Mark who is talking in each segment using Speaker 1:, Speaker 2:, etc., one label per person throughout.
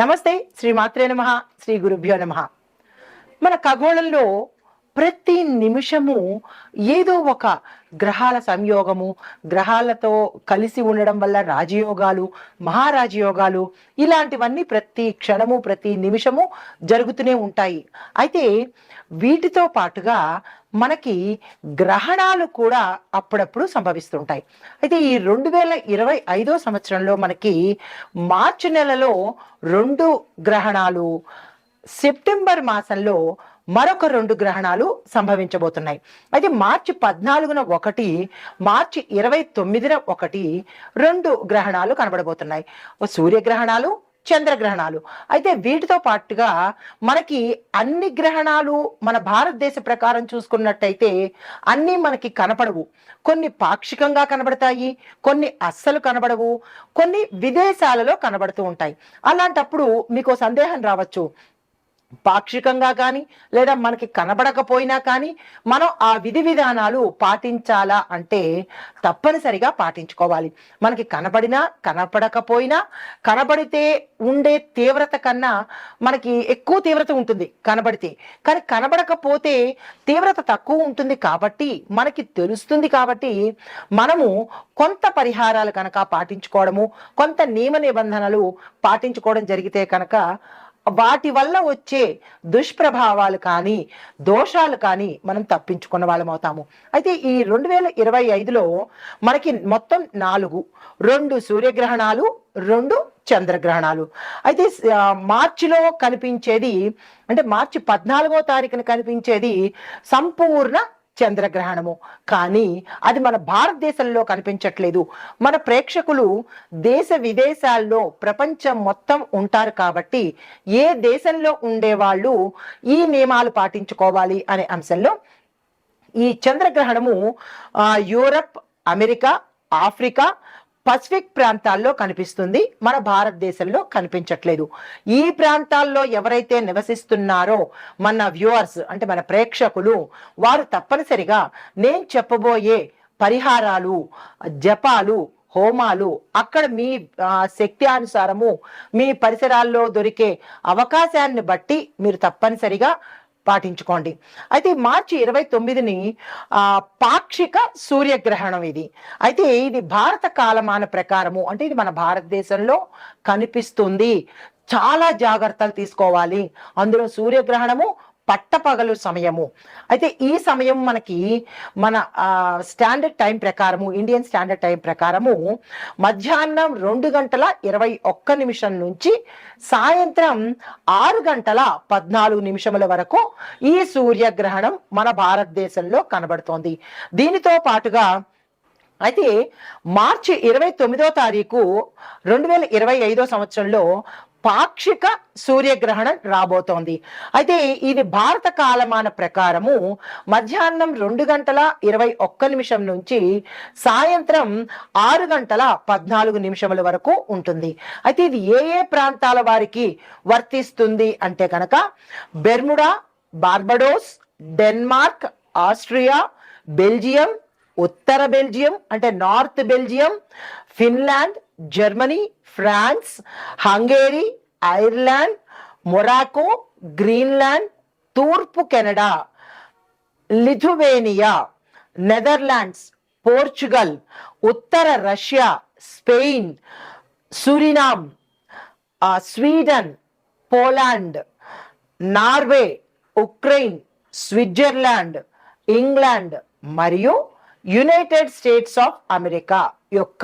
Speaker 1: నమస్తే శ్రీ మాత్రే నమ శ్రీ గురుభ్యో నమ. మన ఖగోళంలో ప్రతి నిమిషము ఏదో ఒక గ్రహాల సంయోగము గ్రహాలతో కలిసి ఉండడం వల్ల రాజయోగాలు మహారాజయోగాలు ఇలాంటివన్నీ ప్రతి క్షణము ప్రతి నిమిషము జరుగుతూనే ఉంటాయి. అయితే వీటితో పాటుగా మనకి గ్రహణాలు కూడా అప్పుడప్పుడు సంభవిస్తుంటాయి. అయితే ఈ రెండు వేల ఇరవై ఐదో సంవత్సరంలో మనకి మార్చి నెలలో రెండు గ్రహణాలు సెప్టెంబర్ మాసంలో మరొక రెండు గ్రహణాలు సంభవించబోతున్నాయి. అయితే మార్చి పద్నాలుగున ఒకటి మార్చి ఇరవై తొమ్మిదిన ఒకటి రెండు గ్రహణాలు కనబడబోతున్నాయి. సూర్యగ్రహణాలు చంద్రగ్రహణాలు. అయితే వీటితో పాటుగా మనకి అన్ని గ్రహణాలు మన భారతదేశ ప్రకారం చూసుకున్నట్టయితే అన్నీ మనకి కనపడవు. కొన్ని పాక్షికంగా కనబడతాయి కొన్ని అస్సలు కనబడవు కొన్ని విదేశాలలో కనబడుతూ ఉంటాయి. అలాంటప్పుడు మీకు సందేహం రావచ్చు. పాక్షికంగా కానీ లేదా మనకి కనబడకపోయినా కానీ మనం ఆ విధి విధానాలు పాటించాలా అంటే తప్పనిసరిగా పాటించుకోవాలి. మనకి కనబడినా కనపడకపోయినా కనబడితే ఉండే తీవ్రత కన్నా మనకి ఎక్కువ తీవ్రత ఉంటుంది కనబడితే. కానీ కనబడకపోతే తీవ్రత తక్కువ ఉంటుంది కాబట్టి మనకి తెలుస్తుంది కాబట్టి మనము కొంత పరిహారాలు కనుక పాటించుకోవడము కొంత నియమ నిబంధనలు పాటించుకోవడం జరిగితే కనుక వాటి వల్ల వచ్చే దుష్ప్రభావాలు కానీ దోషాలు కానీ మనం తప్పించుకున్న వాళ్ళం అవుతాము. అయితే ఈ రెండు వేల ఇరవై ఐదులో మనకి మొత్తం నాలుగు రెండు సూర్యగ్రహణాలు రెండు చంద్రగ్రహణాలు. అయితే మార్చిలో కనిపించేది అంటే మార్చి పద్నాలుగో తారీఖున కనిపించేది సంపూర్ణ చంద్రగ్రహణము. కానీ అది మన భారతదేశంలో కనిపించట్లేదు. మన ప్రేక్షకులు దేశ విదేశాల్లో ప్రపంచం మొత్తం ఉంటారు కాబట్టి ఏ దేశంలో ఉండేవాళ్ళు ఈ నియమాలు పాటించుకోవాలి అనే అంశంలో ఈ చంద్రగ్రహణము యూరప్ అమెరికా ఆఫ్రికా పసిఫిక్ ప్రాంతాల్లో కనిపిస్తుంది. మన భారతదేశంలో కనిపించట్లేదు. ఈ ప్రాంతాల్లో ఎవరైతే నివసిస్తున్నారో మన వ్యూవర్స్ అంటే మన ప్రేక్షకులు వారు తప్పనిసరిగా నేను చెప్పబోయే పరిహారాలు జపాలు హోమాలు అక్కడ మీ శక్తి అనుసారము మీ పరిసరాల్లో దొరికే అవకాశాన్ని బట్టి మీరు తప్పనిసరిగా పాటించుకోండి. అయితే మార్చి ఇరవై తొమ్మిదిని ఆ పాక్షిక సూర్యగ్రహణం ఇది. అయితే ఇది భారత కాలమాన ప్రకారము అంటే ఇది మన భారతదేశంలో కనిపిస్తుంది. చాలా జాగ్రత్తలు తీసుకోవాలి. అందులో సూర్యగ్రహణము పట్టపగలు సమయము. అయితే ఈ సమయం మనకి మన స్టాండర్డ్ టైం ప్రకారము ఇండియన్ స్టాండర్డ్ టైం ప్రకారము మధ్యాహ్నం రెండు గంటల ఇరవై ఒక్క నిమిషం నుంచి సాయంత్రం ఆరు గంటల పద్నాలుగు నిమిషముల వరకు ఈ సూర్యగ్రహణం మన భారతదేశంలో కనబడుతోంది. దీనితో పాటుగా అయితే మార్చి ఇరవై తొమ్మిదో తారీఖు రెండు వేల ఇరవై ఐదో సంవత్సరంలో పాక్షిక సూర్యగ్రహణం రాబోతోంది. అయితే ఇది భారత కాలమాన ప్రకారము మధ్యాహ్నం రెండు గంటల ఇరవై ఒక్క నిమిషం నుంచి సాయంత్రం ఆరు గంటల పద్నాలుగు నిమిషముల వరకు ఉంటుంది. అయితే ఇది ఏ ఏ ప్రాంతాల వారికి వర్తిస్తుంది అంటే కనుక Bermuda Barbados Denmark Austria Belgium ఉత్తర బెల్జియం అంటే north Belgium Finland Germany France Hungary Ireland Morocco Greenland తూర్పు కెనడా లిథువేనియా నెదర్లాండ్స్ పోర్చుగల్ ఉత్తర రష్యా స్పెయిన్ సురినామ్ ఆ, Sweden Poland Norway Ukraine Switzerland England మరియు యునైటెడ్ స్టేట్స్ ఆఫ్ అమెరికా యొక్క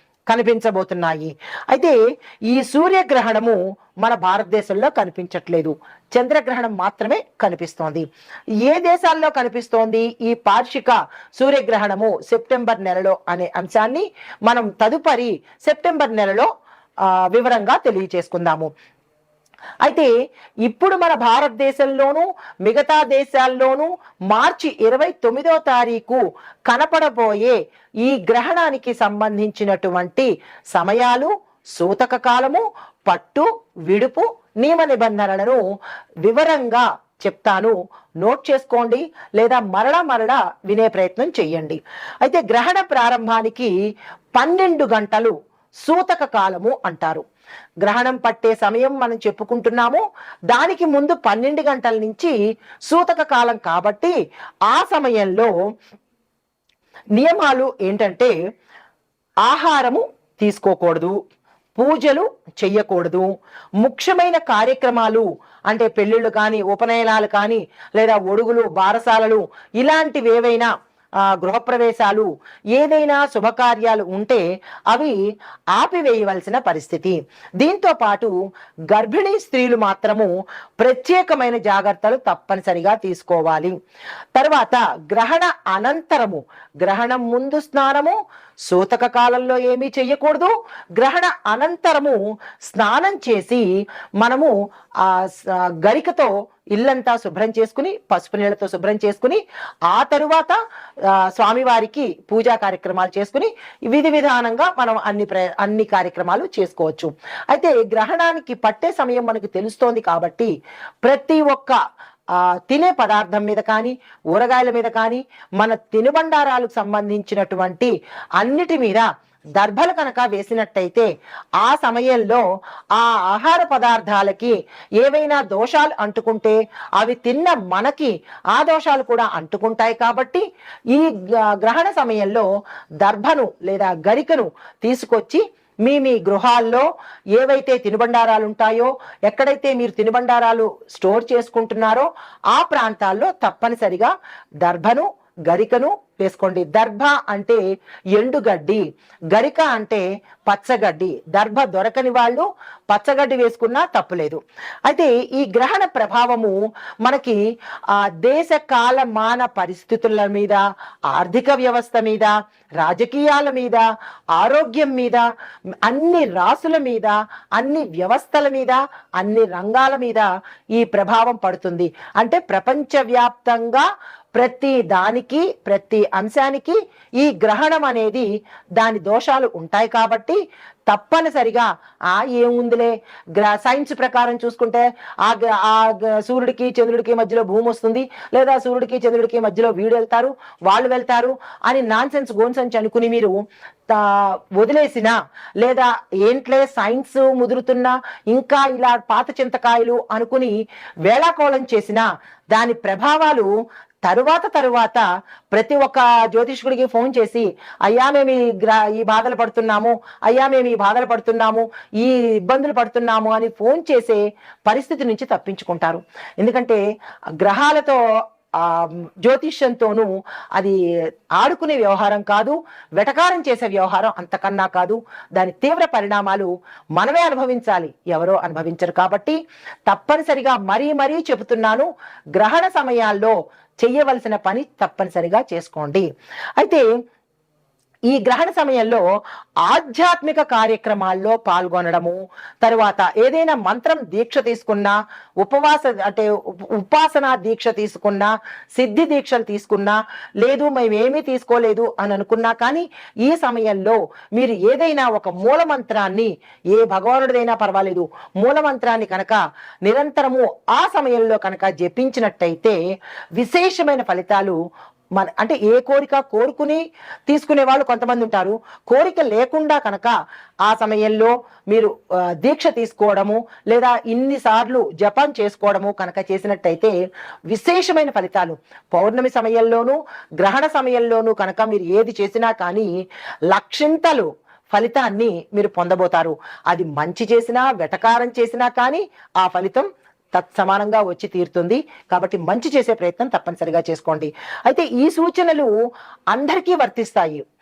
Speaker 1: కనిపించబోతున్నాయి. అయితే ఈ సూర్యగ్రహణము మన భారతదేశంలో కనిపించట్లేదు. చంద్రగ్రహణం మాత్రమే కనిపిస్తోంది. ఏ దేశాల్లో కనిపిస్తోంది? ఈ పార్షిక సూర్యగ్రహణము సెప్టెంబర్ నెలలో అనే అంశాన్ని మనం తదుపరి సెప్టెంబర్ నెలలో వివరంగా తెలియచేసుకుందాము అయితే ఇప్పుడు మన భారతదేశంలోనూ మిగతా దేశాల్లోనూ మార్చి ఇరవై తొమ్మిదో తారీఖు కనపడబోయే ఈ గ్రహణానికి సంబంధించినటువంటి సమయాలు సూతక కాలము పట్టు విడుపు నియమ నిబంధనలను వివరంగా చెప్తాను. నోట్ చేసుకోండి లేదా మరలా మరలా వినే ప్రయత్నం చెయ్యండి. అయితే గ్రహణ ప్రారంభానికి పన్నెండు గంటలు సూతక కాలము అంటారు. గ్రహణం పట్టే సమయం మనం చెప్పుకుంటున్నాము. దానికి ముందు పన్నెండు గంటల నుంచి సూతక కాలం కాబట్టి ఆ సమయంలో నియమాలు ఏంటంటే ఆహారము తీసుకోకూడదు పూజలు చెయ్యకూడదు ముఖ్యమైన కార్యక్రమాలు అంటే పెళ్ళిళ్ళు కానీ ఉపనయనాలు కానీ లేదా ఒడుగులు బారసాలలు ఇలాంటివి ఏవైనా గృహప్రవేశాలు ఏదైనా శుభకార్యాలు ఉంటే అవి ఆపివేయవలసిన పరిస్థితి. దీంతో పాటు గర్భిణీ స్త్రీలు మాత్రము ప్రత్యేకమైన జాగ్రత్తలు తప్పనిసరిగా తీసుకోవాలి. తర్వాత గ్రహణ అనంతరము గ్రహణం ముందు స్నానము సూతక కాలంలో ఏమీ చెయ్యకూడదు. గ్రహణ అనంతరము స్నానం చేసి మనము ఆ గరికతో ఇల్లంతా శుభ్రం చేసుకుని పసుపు నీళ్ళతో శుభ్రం చేసుకుని ఆ తరువాత స్వామివారికి పూజా కార్యక్రమాలు చేసుకుని విధి విధానంగా మనం అన్ని ప్ర అన్ని కార్యక్రమాలు చేసుకోవచ్చు. అయితే గ్రహణానికి పట్టే సమయం మనకు తెలుస్తోంది కాబట్టి ప్రతి ఒక్క తినే పదార్థం మీద కానీ ఊరగాయల మీద కానీ మన తినుబండారాలకు సంబంధించినటువంటి అన్నిటి మీద దర్భలు కనుక వేసినట్టయితే ఆ సమయంలో ఆ ఆహార పదార్థాలకి ఏవైనా దోషాలు అంటుకుంటే అవి తిన్న మనకి ఆ దోషాలు కూడా అంటుకుంటాయి కాబట్టి ఈ గ్రహణ సమయంలో దర్భను లేదా గరికను తీసుకొచ్చి మీ మీ గృహాల్లో ఏవైతే తినుబండారాలు ఉంటాయో ఎక్కడైతే మీరు తినుబండారాలు స్టోర్ చేసుకుంటున్నారో ఆ ప్రాంతాల్లో తప్పనిసరిగా దర్భను గరికను వేసుకోండి. దర్భ అంటే ఎండుగడ్డి గరిక అంటే పచ్చగడ్డి. దర్భ దొరకని వాళ్ళు పచ్చగడ్డి వేసుకున్నా తప్పులేదు. అయితే ఈ గ్రహణ ప్రభావము మనకి ఆ దేశ కాల మాన పరిస్థితుల మీద ఆర్థిక వ్యవస్థ మీద రాజకీయాల మీద ఆరోగ్యం మీద అన్ని రాసుల మీద అన్ని వ్యవస్థల మీద అన్ని రంగాల మీద ఈ ప్రభావం పడుతుంది. అంటే ప్రపంచవ్యాప్తంగా ప్రతి దానికి ప్రతి అంశానికి ఈ గ్రహణం అనేది దాని దోషాలు ఉంటాయి కాబట్టి తప్పనిసరిగా ఆ ఏముందిలే? గ్ర సైన్స్ ప్రకారం చూసుకుంటే ఆ గ- ఆ గ- సూర్యుడికి చంద్రుడికి మధ్యలో భూమి వస్తుంది. లేదా సూర్యుడికి చంద్రుడికి మధ్యలో వీడు వెళ్తారు వాళ్ళు వెళ్తారు అని నాన్ సెన్స్ గోన్సెన్స్ అనుకుని మీరు వదిలేసిన లేదా ఏంట్లే సైన్స్ ముదురుతున్నా ఇంకా ఇలా పాత చింతకాయలు అనుకుని వేళాకోళం చేసిన దాని ప్రభావాలు తరువాత తరువాత ప్రతి ఒక్క జ్యోతిష్కుడికి ఫోన్ చేసి అయ్యా మేము ఈ గ్రా ఈ బాధలు పడుతున్నాము అయ్యా మేము ఈ బాధలు పడుతున్నాము ఈ ఇబ్బందులు పడుతున్నాము అని ఫోన్ చేసే పరిస్థితి నుంచి తప్పించుకుంటారు. ఎందుకంటే గ్రహాలతో ఆ జ్యోతిష్యంతోనూ అది ఆడుకునే వ్యవహారం కాదు వెటకారం చేసే వ్యవహారం అంతకన్నా కాదు. దాని తీవ్ర పరిణామాలు మనమే అనుభవించాలి. ఎవరో అనుభవించరు కాబట్టి తప్పనిసరిగా మరీ మరీ చెబుతున్నాను గ్రహణ సమయాల్లో చెయ్యవలసిన పని తప్పనిసరిగా చేసుకోండి. అయితే ఈ గ్రహణ సమయంలో ఆధ్యాత్మిక కార్యక్రమాల్లో పాల్గొనడము తరువాత ఏదైనా మంత్రం దీక్ష తీసుకున్నా ఉపవాస అంటే ఉపాసనా దీక్ష తీసుకున్నా సిద్ధి దీక్షలు తీసుకున్నా లేదు మేమేమీ తీసుకోలేదు అని అనుకున్నా కానీ ఈ సమయంలో మీరు ఏదైనా ఒక మూల మంత్రాన్ని ఏ భగవానుడిదైనా పర్వాలేదు మూల మంత్రాన్ని కనుక నిరంతరము ఆ సమయంలో కనుక జపించినట్టయితే విశేషమైన ఫలితాలు మన అంటే ఏ కోరిక కోరుకుని తీసుకునే వాళ్ళు కొంతమంది ఉంటారు. కోరిక లేకుండా కనుక ఆ సమయంలో మీరు దీక్ష తీసుకోవడము లేదా ఇన్నిసార్లు జపం చేసుకోవడము కనుక చేసినట్టయితే విశేషమైన ఫలితాలు. పౌర్ణమి సమయంలోనూ గ్రహణ సమయంలోనూ కనుక మీరు ఏది చేసినా కానీ లక్షింతలు ఫలితాన్ని మీరు పొందబోతారు. అది మంచి చేసినా వెటకారం చేసినా కానీ ఆ ఫలితం తత్సమానంగా వచ్చి తీరుతుంది. కాబట్టి మంచి చేసే ప్రయత్నం తప్పనిసరిగా చేసుకోండి. అయితే ఈ సూచనలు అందరికీ వర్తిస్తాయి.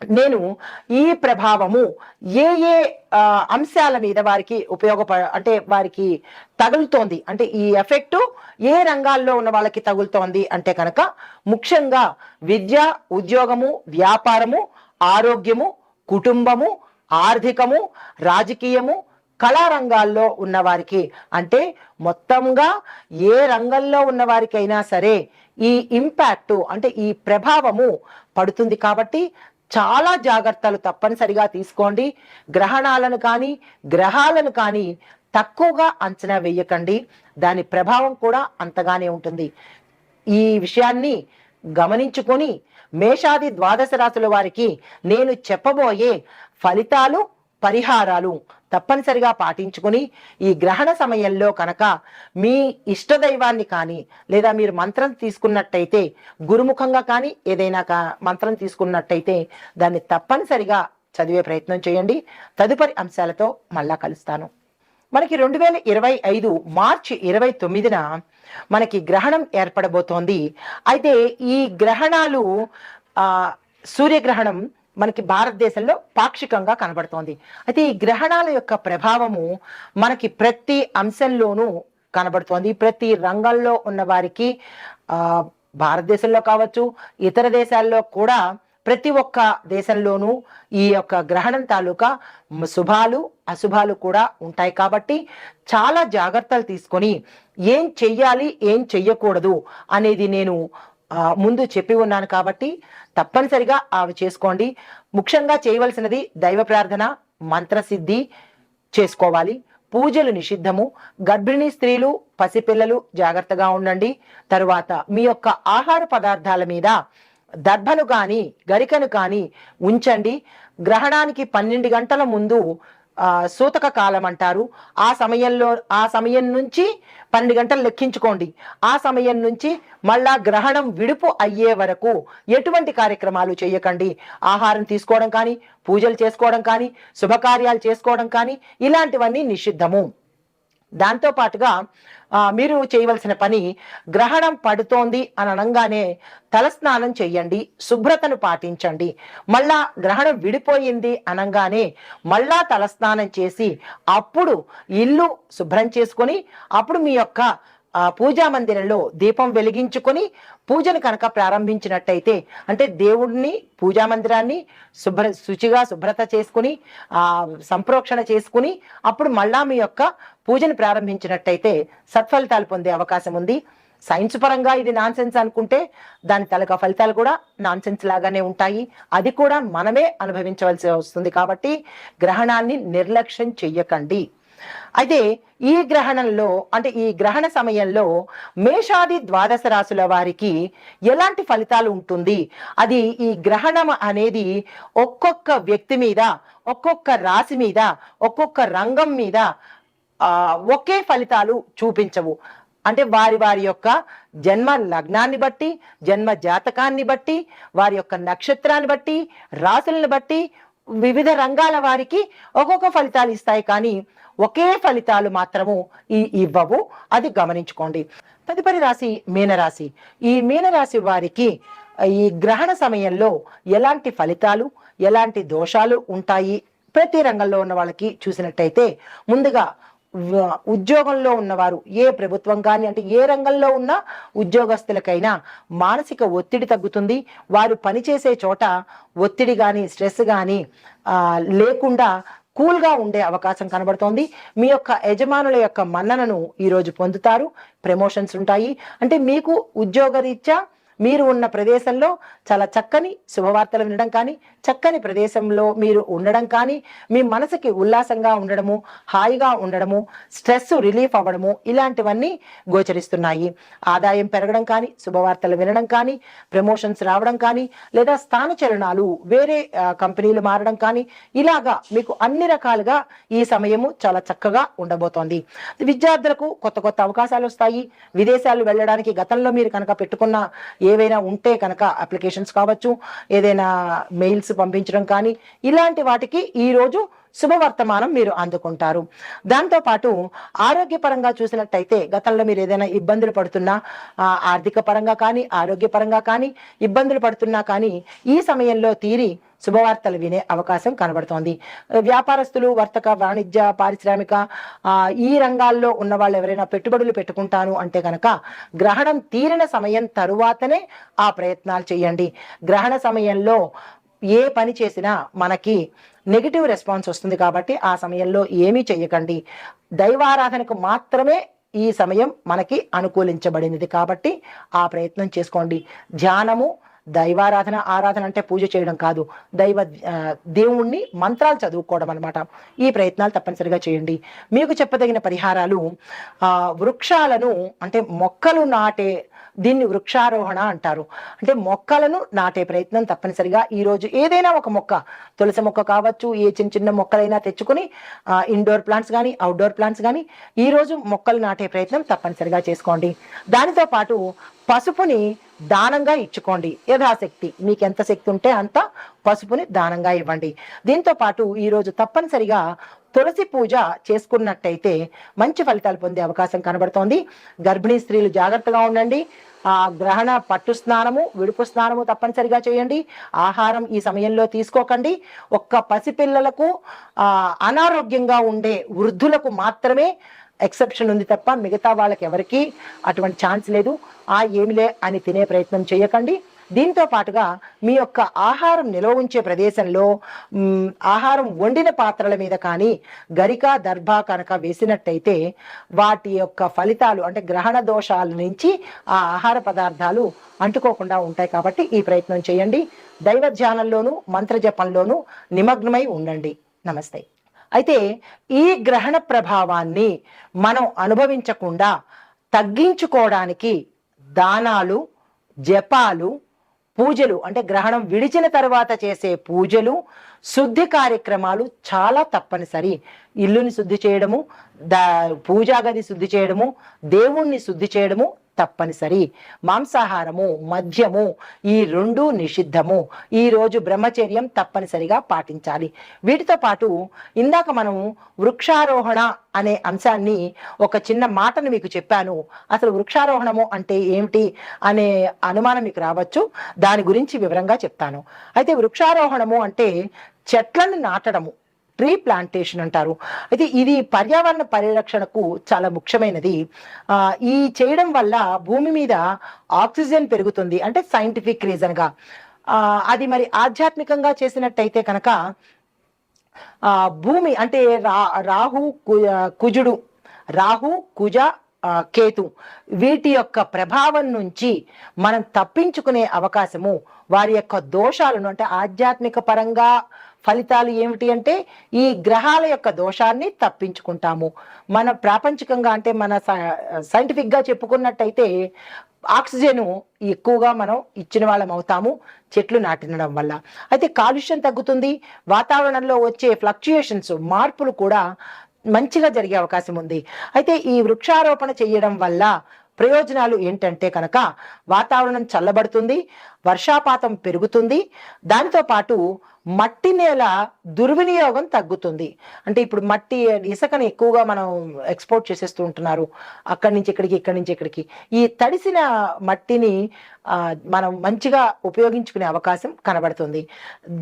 Speaker 1: నేను ఈ ప్రభావము ఏ ఏ అంశాల మీద వారికి ఉపయోగప అంటే వారికి తగులుతోంది. అంటే ఈ ఎఫెక్ట్ ఏ రంగాల్లో ఉన్న వాళ్ళకి తగులుతోంది అంటే కనుక ముఖ్యంగా విద్య ఉద్యోగము వ్యాపారము ఆరోగ్యము కుటుంబము ఆర్థికము రాజకీయము కళారంగాల్లో ఉన్నవారికి అంటే మొత్తంగా ఏ రంగంలో ఉన్న వారికైనా సరే ఈ ఇంపాక్టు అంటే ఈ ప్రభావము పడుతుంది కాబట్టి చాలా జాగ్రత్తలు తప్పనిసరిగా తీసుకోండి. గ్రహణాలను కానీ గ్రహాలను కానీ తక్కువగా అంచనా వేయకండి. దాని ప్రభావం కూడా అంతగానే ఉంటుంది. ఈ విషయాన్ని గమనించుకొని మేషాది ద్వాదశ రాశుల వారికి నేను చెప్పబోయే ఫలితాలు పరిహారాలు తప్పనిసరిగా పాటించుకుని ఈ గ్రహణ సమయంలో కనుక మీ ఇష్టదైవాన్ని కానీ లేదా మీరు మంత్రం తీసుకున్నట్టయితే గురుముఖంగా కానీ ఏదైనా కా- మంత్రం తీసుకున్నట్టయితే దాన్ని తప్పనిసరిగా చదివే ప్రయత్నం చేయండి. తదుపరి అంశాలతో మళ్ళా కలుస్తాను. మనకి రెండు వేల ఇరవై ఐదు మార్చి ఇరవై తొమ్మిదిన మనకి గ్రహణం ఏర్పడబోతోంది. అయితే ఈ గ్రహణాలు సూర్యగ్రహణం మనకి భారతదేశంలో పాక్షికంగా కనబడుతోంది. అయితే ఈ గ్రహణాల యొక్క ప్రభావము మనకి ప్రతి అంశంలోనూ కనబడుతోంది. ప్రతి రంగంలో ఉన్న వారికి భారతదేశంలో కావచ్చు ఇతర దేశాల్లో కూడా ప్రతి ఒక్క దేశంలోనూ ఈ యొక్క గ్రహణం తాలూకా శుభాలు అశుభాలు కూడా ఉంటాయి. కాబట్టి చాలా జాగ్రత్తలు తీసుకొని ఏం చెయ్యాలి ఏం చెయ్యకూడదు అనేది నేను ముందు చెప్పి ఉన్నాను కాబట్టి తప్పనిసరిగా అవి చేసుకోండి. ముఖ్యంగా చేయవలసినది దైవ ప్రార్థన మంత్రసిద్ధి చేసుకోవాలి. పూజలు నిషిద్ధము. గర్భిణీ స్త్రీలు పసిపిల్లలు జాగ్రత్తగా ఉండండి. తరువాత మీ యొక్క ఆహార పదార్థాల మీద దర్భను కానీ గరికను కానీ ఉంచండి. గ్రహణానికి పన్నెండు గంటల ముందు సూతక కాలం అంటారు. ఆ సమయంలో ఆ సమయం నుంచి పన్నెండు గంటలు లెక్కించుకోండి. ఆ సమయం నుంచి మళ్ళా గ్రహణం విడుపు అయ్యే వరకు ఎటువంటి కార్యక్రమాలు చేయకండి. ఆహారం తీసుకోవడం కానీ పూజలు చేసుకోవడం కానీ శుభకార్యాలు చేసుకోవడం కానీ ఇలాంటివన్నీ నిషిద్ధము. దాంతో పాటుగా మీరు చేయవలసిన పని గ్రహణం పడుతోంది అని అనగానే తలస్నానం చెయ్యండి శుభ్రతను పాటించండి. మళ్ళా గ్రహణం విడిపోయింది అనగానే మళ్ళా తలస్నానం చేసి అప్పుడు ఇల్లు శుభ్రం చేసుకొని అప్పుడు మీ యొక్క ఆ పూజా మందిరంలో దీపం వెలిగించుకొని పూజను కనుక ప్రారంభించినట్టయితే అంటే దేవుడిని పూజా మందిరాన్ని శుభ్ర శుచిగా శుభ్రత చేసుకుని ఆ సంప్రోక్షణ చేసుకుని అప్పుడు మళ్ళా మీ యొక్క పూజను ప్రారంభించినట్టయితే సత్ఫలితాలు పొందే అవకాశం ఉంది. సైన్స్ పరంగా ఇది నాన్ సెన్స్ అనుకుంటే దాని తలక ఫలితాలు కూడా నాన్ సెన్స్ లాగానే ఉంటాయి. అది కూడా మనమే అనుభవించవలసి వస్తుంది కాబట్టి గ్రహణాన్ని నిర్లక్ష్యం చెయ్యకండి. అయితే ఈ గ్రహణంలో అంటే ఈ గ్రహణ సమయంలో మేషాది ద్వాదశ రాశుల వారికి ఎలాంటి ఫలితాలు ఉంటుంది? అది ఈ గ్రహణం అనేది ఒక్కొక్క వ్యక్తి మీద ఒక్కొక్క రాశి మీద ఒక్కొక్క రంగం మీద ఒకే ఫలితాలు చూపించవు. అంటే వారి వారి యొక్క జన్మ లగ్నాన్ని బట్టి జన్మ జాతకాన్ని బట్టి వారి యొక్క నక్షత్రాన్ని బట్టి రాశులను బట్టి వివిధ రంగాల వారికి ఒక్కొక్క ఫలితాలు ఇస్తాయి. కానీ ఒకే ఫలితాలు మాత్రము ఈ ఇవ్వవు. అది గమనించుకోండి. తదుపరి రాశి మీనరాశి. ఈ మీనరాశి వారికి ఈ గ్రహణ సమయంలో ఎలాంటి ఫలితాలు ఎలాంటి దోషాలు ఉంటాయి? ప్రతి రంగంలో ఉన్న వాళ్ళకి చూసినట్టయితే ముందుగా ఉద్యోగంలో ఉన్నవారు ఏ ప్రభుత్వం కానీ అంటే ఏ రంగంలో ఉన్న ఉద్యోగస్తులకైనా మానసిక ఒత్తిడి తగ్గుతుంది. వారు పనిచేసే చోట ఒత్తిడి కానీ స్ట్రెస్ కానీ లేకుండా కూల్గా ఉండే అవకాశం కనబడుతోంది. మీ యొక్క యజమానుల యొక్క మన్ననను ఈరోజు పొందుతారు. ప్రమోషన్స్ ఉంటాయి. అంటే మీకు ఉద్యోగరీత్యా మీరు ఉన్న ప్రదేశంలో చాలా చక్కని శుభవార్తలు వినడం కానీ చక్కని ప్రదేశంలో మీరు ఉండడం కానీ మీ మనసుకి ఉల్లాసంగా ఉండడము హాయిగా ఉండడము స్ట్రెస్ రిలీఫ్ అవ్వడము ఇలాంటివన్నీ గోచరిస్తున్నాయి. ఆదాయం పెరగడం కానీ శుభవార్తలు వినడం కానీ ప్రమోషన్స్ రావడం కానీ లేదా స్థానచలనాలు వేరే కంపెనీలు మారడం కానీ ఇలాగా మీకు అన్ని రకాలుగా ఈ సమయము చాలా చక్కగా ఉండబోతోంది. విద్యార్థులకు కొత్త కొత్త అవకాశాలు వస్తాయి. విదేశాలు వెళ్ళడానికి గతంలో మీరు కనుక పెట్టుకున్న ఏవైనా ఉంటే కనుక అప్లికేషన్స్ కావచ్చు ఏదైనా మెయిల్స్ పంపించడం కానీ ఇలాంటి వాటికి ఈ రోజు శుభవర్తమానం మీరు అందుకుంటారు. దాంతో పాటు ఆరోగ్యపరంగా చూసినట్టయితే గతంలో మీరు ఏదైనా ఇబ్బందులు పడుతున్నా ఆర్థిక పరంగా కానీ ఆరోగ్యపరంగా కానీ ఇబ్బందులు పడుతున్నా కానీ ఈ సమయంలో తీరి శుభవార్తలు వినే అవకాశం కనబడుతోంది. వ్యాపారస్తులు వర్తక వాణిజ్య పారిశ్రామిక ఈ రంగాల్లో ఉన్న వాళ్ళు ఎవరైనా పెట్టుబడులు పెట్టుకుంటాను అంటే కనుక గ్రహణం తీరిన సమయం తరువాతనే ఆ ప్రయత్నాలు చేయండి. గ్రహణ సమయంలో ఏ పని చేసినా మనకి నెగిటివ్ రెస్పాన్స్ వస్తుంది కాబట్టి ఆ సమయంలో ఏమీ చెయ్యకండి. దైవారాధనకు మాత్రమే ఈ సమయం మనకి అనుకూలించబడినది కాబట్టి ఆ ప్రయత్నం చేసుకోండి. ధ్యానము దైవారాధన ఆరాధన అంటే పూజ చేయడం కాదు. దైవ దేవుణ్ణి మంత్రాలు చదువుకోవడం అనమాట ఈ ప్రయత్నాలు తప్పనిసరిగా చేయండి. మీకు చెప్పదగిన పరిహారాలు వృక్షాలను అంటే మొక్కలు నాటే దీన్ని వృక్షారోహణ అంటారు. అంటే మొక్కలను నాటే ప్రయత్నం తప్పనిసరిగా. ఈ రోజు ఏదైనా ఒక మొక్క తులసి మొక్క కావచ్చు ఏ చిన్న చిన్న మొక్కలైనా తెచ్చుకొని ఇండోర్ ప్లాంట్స్ కానీ అవుట్డోర్ ప్లాంట్స్ కానీ ఈరోజు మొక్కలు నాటే ప్రయత్నం తప్పనిసరిగా చేసుకోండి. దానితో పాటు పసుపుని దానంగా ఇచ్చుకోండి. యథాశక్తి. మీకు ఎంత శక్తి ఉంటే అంత పసుపుని దానంగా ఇవ్వండి. దీంతో పాటు ఈరోజు తప్పనిసరిగా తులసి పూజ చేసుకున్నట్టయితే మంచి ఫలితాలు పొందే అవకాశం కనబడుతోంది. గర్భిణీ స్త్రీలు జాగ్రత్తగా ఉండండి. ఆ గ్రహణ పట్టు స్నానము విడుపు స్నానము తప్పనిసరిగా చేయండి. ఆహారం ఈ సమయంలో తీసుకోకండి. ఒక్క పసిపిల్లలకు అనారోగ్యంగా ఉండే వృద్ధులకు మాత్రమే ఎక్సెప్షన్ ఉంది తప్ప మిగతా వాళ్ళకి ఎవరికి అటువంటి ఛాన్స్ లేదు. ఆ ఏమిలే అని తినే ప్రయత్నం చేయకండి. దీంతో పాటుగా మీ యొక్క ఆహారం నిల్వ ఉంచే ప్రదేశంలో ఆహారం వండిన పాత్రల మీద కానీ గరిక దర్భ కనుక వేసినట్టయితే వాటి యొక్క ఫలితాలు అంటే గ్రహణ దోషాల నుంచి ఆ ఆహార పదార్థాలు అంటుకోకుండా ఉంటాయి కాబట్టి ఈ ప్రయత్నం చేయండి. దైవ ధ్యానంలోను మంత్ర జపంలోను నిమగ్నమై ఉండండి. నమస్తే. అయితే ఈ గ్రహణ ప్రభావాన్ని మనం అనుభవించకుండా తగ్గించుకోవడానికి దానాలు జపాలు పూజలు అంటే గ్రహణం విడిచిన తర్వాత చేసే పూజలు శుద్ధి కార్యక్రమాలు చాలా తప్పనిసరి. ఇల్లుని శుద్ధి చేయడము దా పూజాగది శుద్ధి చేయడము దేవుణ్ణి శుద్ధి చేయడము తప్పనిసరి. మాంసాహారము మద్యము ఈ రెండు నిషిద్ధము. ఈ రోజు బ్రహ్మచర్యం తప్పనిసరిగా పాటించాలి. వీటితో పాటు ఇందాక మనం వృక్షారోహణ అనే అంశాన్ని ఒక చిన్న మాటను మీకు చెప్పాను. అసలు వృక్షారోహణము అంటే ఏమిటి అనే అనుమానం మీకు రావచ్చు. దాని గురించి వివరంగా చెప్తాను. అయితే వృక్షారోహణము అంటే చెట్లను నాటడము. ట్రీ ప్లాంటేషన్ అంటారు. అయితే ఇది పర్యావరణ పరిరక్షణకు చాలా ముఖ్యమైనది. ఈ చేయడం వల్ల భూమి మీద ఆక్సిజన్ పెరుగుతుంది. అంటే సైంటిఫిక్ రీజన్గా అది మరి ఆధ్యాత్మికంగా చేసినట్టయితే కనుక ఆ భూమి అంటే రా రాహు కుజుడు రాహు కుజ కేతు వీటి యొక్క ప్రభావం నుంచి మనం తప్పించుకునే అవకాశము వారి యొక్క దోషాలను అంటే ఆధ్యాత్మిక పరంగా ఫలితాలు ఏమిటి అంటే ఈ గ్రహాల యొక్క దోషాన్ని తప్పించుకుంటాము. మన ప్రాపంచికంగా అంటే మన సైంటిఫిక్గా చెప్పుకున్నట్టయితే ఆక్సిజన్ ఎక్కువగా మనం ఇచ్చిన వాళ్ళం అవుతాము చెట్లు నాటినడం వల్ల. అయితే కాలుష్యం తగ్గుతుంది వాతావరణంలో వచ్చే ఫ్లక్చుయేషన్స్ మార్పులు కూడా మంచిగా జరిగే అవకాశం ఉంది. అయితే ఈ వృక్షారోపణ చేయడం వల్ల ప్రయోజనాలు ఏంటంటే కనుక వాతావరణం చల్లబడుతుంది వర్షాపాతం పెరుగుతుంది. దానితో పాటు మట్టి నేల దుర్వినియోగం తగ్గుతుంది. అంటే ఇప్పుడు మట్టి ఇసుకని ఎక్కువగా మనం ఎక్స్పోర్ట్ చేసేస్తూ ఉంటున్నారు. అక్కడి నుంచి ఇక్కడికి ఇక్కడి నుంచి ఇక్కడికి. ఈ తడిసిన మట్టిని మనం మంచిగా ఉపయోగించుకునే అవకాశం కనబడుతుంది.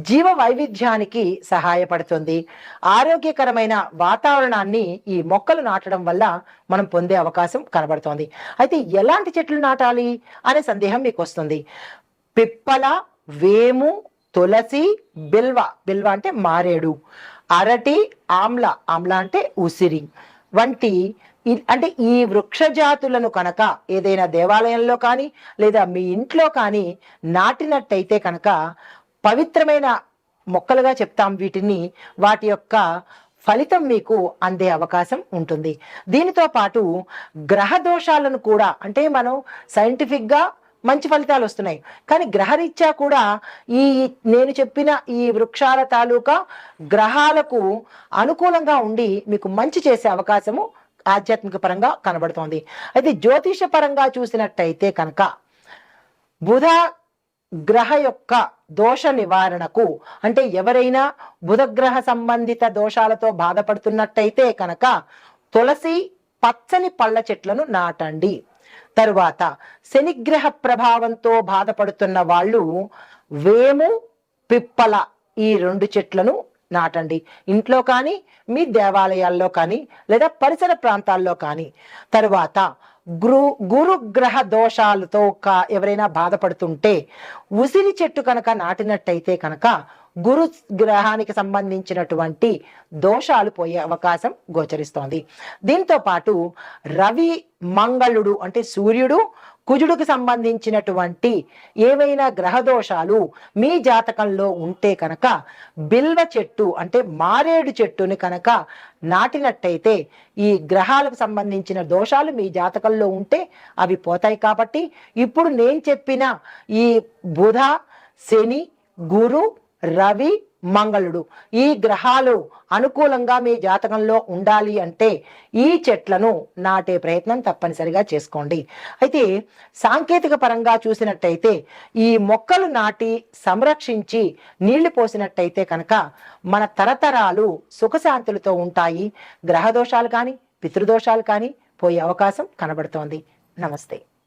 Speaker 1: జీవ వైవిధ్యానికి సహాయపడుతుంది. ఆరోగ్యకరమైన వాతావరణాన్ని ఈ మొక్కలు నాటడం వల్ల మనం పొందే అవకాశం కనబడుతోంది. అయితే ఎలాంటి చెట్లు నాటాలి అనే సందేహం మీకు వస్తుంది. పిప్పల వేము తులసి బిల్వ. బిల్వ అంటే మారేడు. అరటి ఆమ్ల. ఆమ్ల అంటే ఉసిరి. వంటి అంటే ఈ వృక్ష జాతులను కనుక ఏదైనా దేవాలయంలో కానీ లేదా మీ ఇంట్లో కానీ నాటినట్టయితే కనుక పవిత్రమైన మొక్కలుగా చెప్తాం వీటిని. వాటి యొక్క ఫలితం మీకు అందే అవకాశం ఉంటుంది. దీనితో పాటు గ్రహ దోషాలను కూడా అంటే మనం సైంటిఫిక్గా మంచి ఫలితాలు వస్తున్నాయి. కానీ గ్రహరీత్యా కూడా ఈ నేను చెప్పిన ఈ వృక్షాల తాలూకా గ్రహాలకు అనుకూలంగా ఉండి మీకు మంచి చేసే అవకాశము ఆధ్యాత్మిక పరంగా కనబడుతోంది. అయితే జ్యోతిష పరంగా చూసినట్టయితే కనుక బుధ గ్రహ యొక్క దోష నివారణకు అంటే ఎవరైనా బుధగ్రహ సంబంధిత దోషాలతో బాధపడుతున్నట్టయితే కనుక తులసి పచ్చని పళ్ళ చెట్లను నాటండి. తరువాత శనిగ్రహ ప్రభావంతో బాధపడుతున్న వాళ్ళు వేము పిప్పల ఈ రెండు చెట్లను నాటండి. ఇంట్లో కానీ మీ దేవాలయాల్లో కానీ లేదా పరిసర ప్రాంతాల్లో కానీ. తరువాత గురు గురుగ్రహ దోషాలతో కా ఎవరైనా బాధపడుతుంటే ఉసిరి చెట్టు కనుక నాటినట్టయితే కనుక గురు గ్రహానికి సంబంధించినటువంటి దోషాలు పోయే అవకాశం గోచరిస్తోంది. దీంతో పాటు రవి మంగళుడు అంటే సూర్యుడు కుజుడికి సంబంధించినటువంటి ఏవైనా గ్రహ దోషాలు మీ జాతకంలో ఉంటే కనుక బిల్వ చెట్టు అంటే మారేడు చెట్టుని కనుక నాటినట్టయితే ఈ గ్రహాలకు సంబంధించిన దోషాలు మీ జాతకంలో ఉంటే అవి పోతాయి కాబట్టి ఇప్పుడు నేను చెప్పిన ఈ బుధ శని గురు రవి మంగళుడు. ఈ గ్రహాలు అనుకూలంగా మీ జాతకంలో ఉండాలి అంటే ఈ చెట్లను నాటే ప్రయత్నం తప్పనిసరిగా చేసుకోండి. అయితే సాంకేతిక పరంగా చూసినట్టయితే ఈ మొక్కలు నాటి సంరక్షించి నీళ్ళు పోసినట్టయితే కనుక మన తరతరాలు సుఖశాంతులతో ఉంటాయి. గ్రహ దోషాలు కానీ పితృదోషాలు కానీ పోయే అవకాశం కనబడుతోంది. నమస్తే.